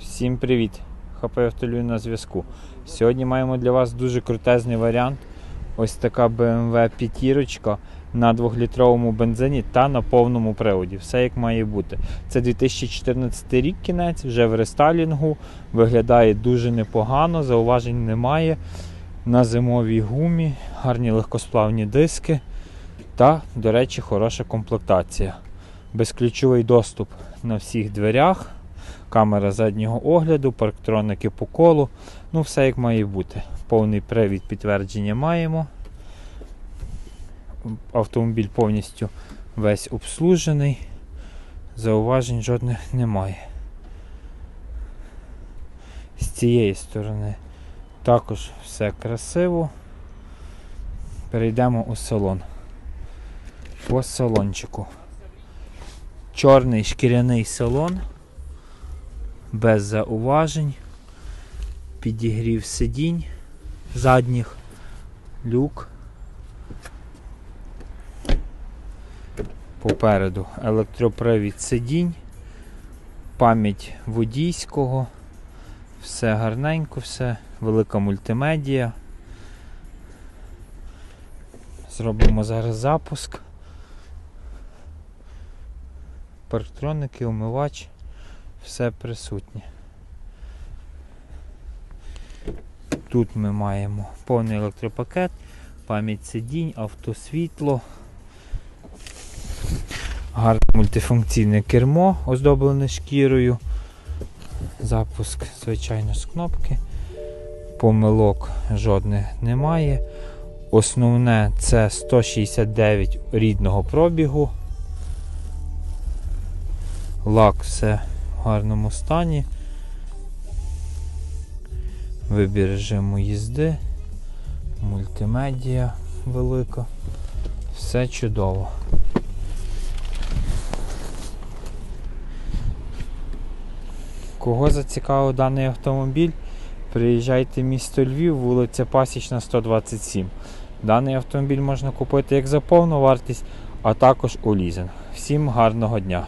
Всім привіт! ХП Автолюй на зв'язку. Сьогодні маємо для вас дуже крутезний варіант. Ось така BMW п'ятірочка на 2-літровому бензині та на повному приводі. Все як має бути. Це 2014 рік кінець, вже в рестайлінгу. Виглядає дуже непогано, зауважень немає. На зимовій гумі, гарні легкосплавні диски та, до речі, хороша комплектація. Безключовий доступ на всіх дверях камера заднього огляду, парктроники по колу. Ну, все як має бути. Повний привід підтвердження маємо. Автомобіль повністю весь обслужений. Зауважень жодних немає. З цієї сторони також все красиво. Перейдемо у салон. По салончику. Чорний шкіряний салон без зауважень, підігрів сидінь задніх, люк. Попереду електропривід сидінь, пам'ять водійського, все гарненько, все, велика мультимедія. Зробимо зараз запуск. Парктроники, умивач все присутнє. Тут ми маємо повний електропакет, пам'ять сидінь, автосвітло, гарне мультифункційне кермо, оздоблене шкірою. Запуск, звичайно, з кнопки. Помилок жодних немає. Основне це 169 рідного пробігу. Лак все гарному стані. Вибір режиму їзди, мультимедія велика. Все чудово. Кого зацікавив даний автомобіль? Приїжджайте в місто Львів, вулиця Пасічна, 127. Даний автомобіль можна купити як за повну вартість, а також у лізинг. Всім гарного дня!